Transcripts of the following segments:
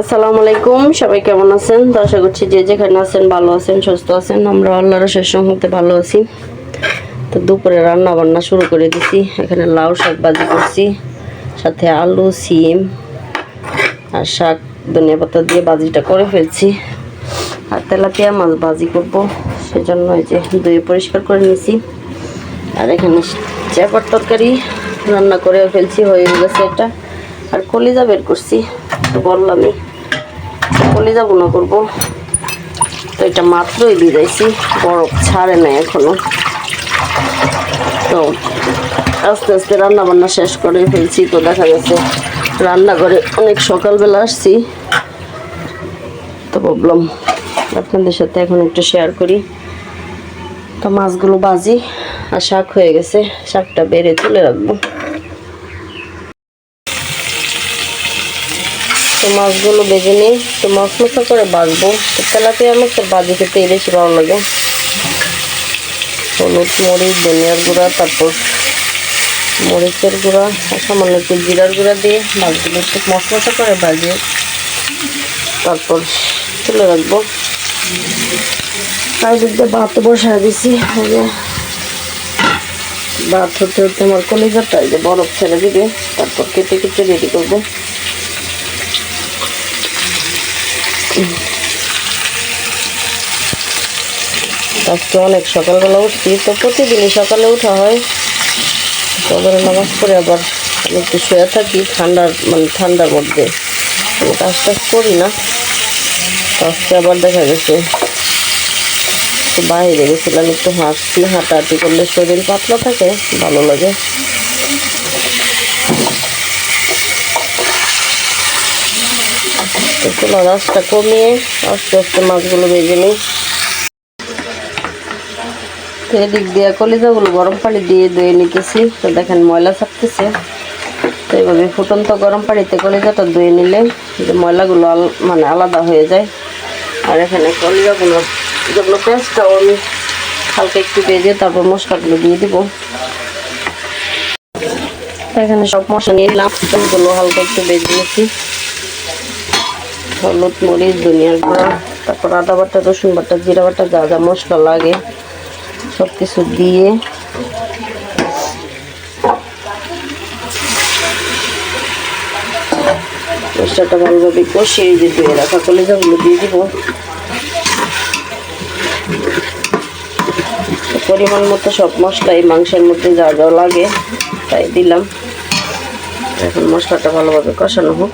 আসসালামু আলাইকুম, সবাই কেমন আছেন? তো আশা করছি যে যেখানে আছেন ভালো আছেন, সুস্থ আছেন। আমরা আল্লাহর শেষ মুহূর্তে ভালো আছি। তো দুপুরে রান্না বান্না শুরু করে দিছি। এখানে লাউ শাক ভাজি করছি, সাথে আলু, সিম আর শাক, ধনিয়া পাতা দিয়ে ভাজিটা করে ফেলছি। আর তেলাপিয়া মাছ ভাজি করব। সেজন্য এই যে দই পরিষ্কার করে নিছি। আর এখানে চেপার তরকারি রান্না করে ফেলছি, হয়ে গেছে এটা। আর কলিজা বের করছি তো বললামই। কলিজা বোনা করব। তো এটা মাত্রই ভিজাইছি বরফ ছাড়ে নাই এখনও। তো আস্তে আস্তে রান্না বান্না শেষ করে ফেলছি তো দেখা গেছে রান্নাঘরে অনেক সকালবেলা আসছি। তো ভাবলাম আপনাদের সাথে এখন একটু শেয়ার করি। তো মাছগুলো বাজি আর শাক হয়ে গেছে, শাকটা বেড়ে তুলে রাখব। মাছগুলো বেজে নিই, তো মাছ মশা করে বাজবো তো তেলাপিয়া মাছের বাজি খেতে বেশি ভালো লাগে। হলুদ, মরিচ, ধনিয়ার গুঁড়া, তারপর মরিচের গুঁড়া সামান্য একটু জিরার গুঁড়া দিয়ে মাছগুলো একটু মশলা করে বাজিয়ে তারপর তুলে রাখব। চারিদিক দিয়ে ভাত বসায় দিছি। ভাত হতে হতে আমার কলিজাটা, এই যে বরফ ছেড়ে দিবে, তারপর কেটে কেটে রেডি করব। আজকে অনেক সকালবেলা উঠছি, তো প্রতিদিনই সকালে উঠা হয়। সকালে নামাজ পড়ে আবার আমি একটু শুয়ে থাকি, ঠান্ডার মানে ঠান্ডার মধ্যে। কাজ টাজ করি না। আজকে আবার দেখা গেছে বাইরে গেছিলাম, একটু হাঁটছি। হাঁটাহাঁটি করলে শরীর পাতলা থাকে, ভালো লাগে। চলো রাস্তা কমিয়ে আস্তে আস্তে মাছগুলো ভেজে নিই। এদিক দিয়ে কলিজাগুলো গরম পানি দিয়ে ধুয়ে নিতেছি। তো দেখেন ময়লা ছাড়তেছে। তো এইভাবে ফুটন্ত গরম পানিতে কলিজাটা ধুয়ে নিলে যে ময়লাগুলো মানে আলাদা হয়ে যায়। আর এখানে কলিজাগুলো যেগুলো পেঁয়াজটাও আমি হালকা একটু ভেজে তারপর মশলাগুলো দিয়ে দিব। এখানে সব মশলা নিয়ে নিলাম। হালকা একটু ভেজে নিয়েছি হলুদ মরিচ, ধনিয়ার গুঁড়া, তারপর আদা বাটা, রসুন বাটা, জিরা বাটা, যা যা মশলা লাগে সব কিছু দিয়ে মশলাটা ভালোভাবে কষিয়ে যে ধুয়ে রাখা কলেজাগুলো দিয়ে দিব। পরিমাণ মতো সব মশলা এই মাংসের মধ্যে যা যা লাগে তাই দিলাম। এখন মশলাটা ভালোভাবে কষানো হোক।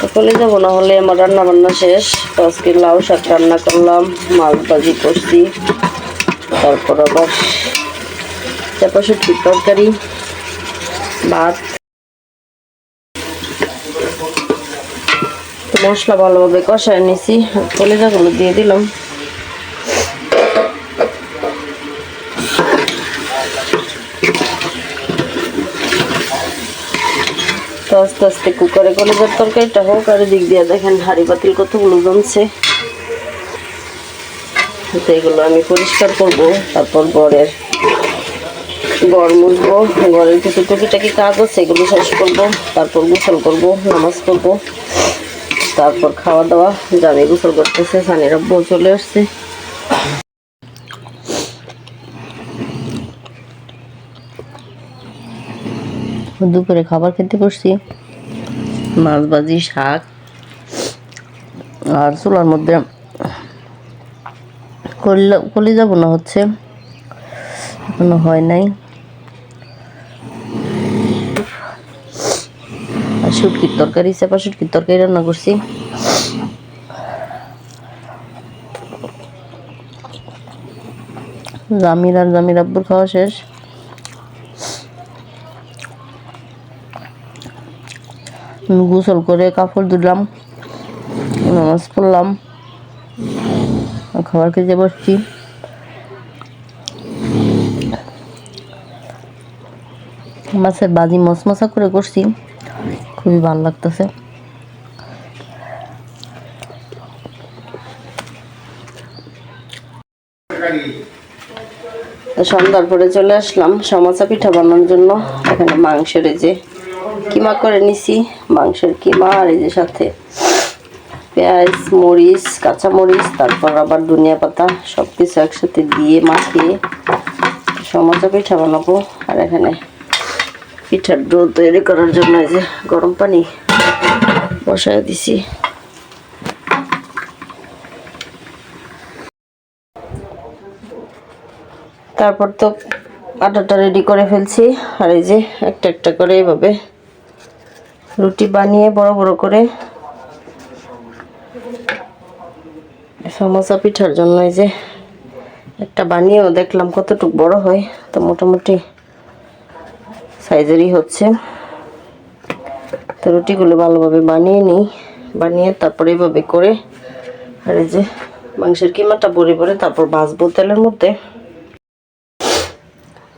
সকলে যাব, না হলে আমার রান্না বান্না শেষ আজকে লাউ শাক রান্না করলাম, মাছ ভাজি করছি, তারপর আবার চাপা শুটকির তরকারি, ভাত। মশলা ভালোভাবে কষায় নিছি, আর কলেজাগুলো দিয়ে দিলাম। তো আস্তে আস্তে কুকারে কলেজের তরকারিটা হোক, আর দিক দিয়ে দেখেন হাড়ি পাতিল কতগুলো জমছে। এগুলো আমি পরিষ্কার করব, তারপর ঘরের গড় মুছবো। ঘরের কিছু টুকিটাকি কাজ আছে, এগুলো শেষ করব, তারপর গোসল করব, নামাজ করব তারপর খাওয়া দাওয়া জামে গোসল করতেছে, সানির আব্বু চলে আসছে। দুপুরে খাবার খেতে বসছি। মাছ ভাজি, শাক আর চুলার মধ্যে কলিজা যাব না হচ্ছে। এখনও হয় নাই। আর শুটকির তরকারি চেপা শুটকির তরকারি রান্না করছি। জামির আর জামির আব্বুর খাওয়া শেষ। গোসল করে কাপড় ধুলাম, নামাজ পড়লাম, খাবার খেতে বসছি। মাছের বাজি মশমশা করে করছি, খুবই ভালো লাগতেছে। সন্ধ্যার পরে চলে আসলাম সমোসা পিঠা বানানোর জন্য, এখানে মাংসের যে কিমা করে নিছি, মাংসের কিমা আর এই যে সাথে পেঁয়াজ, মরিচ, কাঁচা মরিচ, তারপর আবার ধনিয়া পাতা সব কিছু একসাথে দিয়ে মাখিয়ে সমস্যা পিঠা বানাবো। আর এখানে পিঠার ডো তৈরি করার জন্য এই যে গরম পানি বসায় দিছি। তারপর তো আটাটা রেডি করে ফেলছি। আর এই যে একটা একটা করে এভাবে রুটি বানিয়ে বড় বড় করে সমোসা পিঠার জন্য এই যে একটা বানিয়েও দেখলাম কতটুকু বড় হয়, তো মোটামুটি সাইজেরই হচ্ছে। তো রুটিগুলো ভালোভাবে বানিয়ে নিই, বানিয়ে তারপরে এইভাবে করে আর এই যে মাংসের কিমাটা ভরে ভরে তারপর ভাজবো তেলের মধ্যে।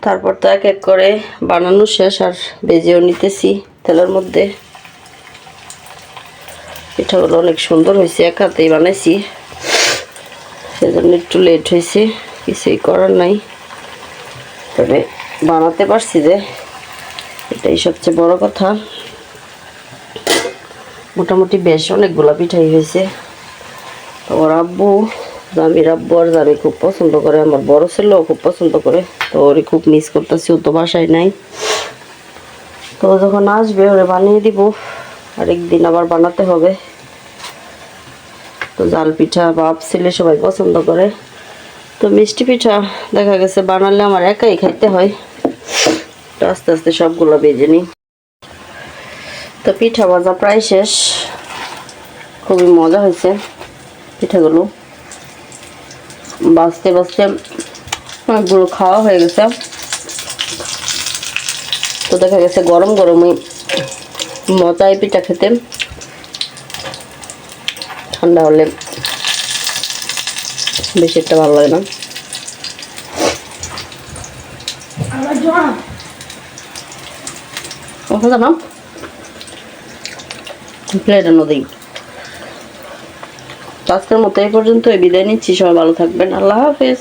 তারপর তো এক এক করে বানানো শেষ আর বেজেও নিতেছি তেলের মধ্যে। পিঠাগুলো অনেক সুন্দর হয়েছে, এক হাতেই বানাইছি। সেজন্য একটু লেট হয়েছে, কিছুই করার নাই। তবে বানাতে পারছি যে, এটাই সবচেয়ে বড় কথা। মোটামুটি বেশ অনেকগুলো পিঠাই হয়েছে। ওর আব্বু, জামির আব্বু আর জামি খুব পছন্দ করে, আমার বড় ছেলেও খুব পছন্দ করে, তো ওরে খুব মিস করতেছি, ও তো বাসায় নাই। তো যখন আসবে, ওরে বানিয়ে দিব। আরেকদিন আবার বানাতে হবে। তো জাল পিঠা বাপ ছেলে সবাই পছন্দ করে। তো মিষ্টি পিঠা দেখা গেছে, বানালে আমার একাই খাইতে হয়। তো আস্তে আস্তে সবগুলো বেজে নিই। তো পিঠা ভাজা প্রায় শেষ। খুবই মজা হয়েছে পিঠাগুলো। বাঁচতে বাঁচতে অনেকগুলো খাওয়া হয়ে গেছে। তো দেখা গেছে গরম গরমই মজাই পিঠা খেতে। ঠান্ডা হলে বেশি একটা ভালো লাগে না। নদী আজকের মতো এই পর্যন্ত বিদায় নিচ্ছি। সবাই ভালো থাকবেন। আল্লাহ হাফেজ।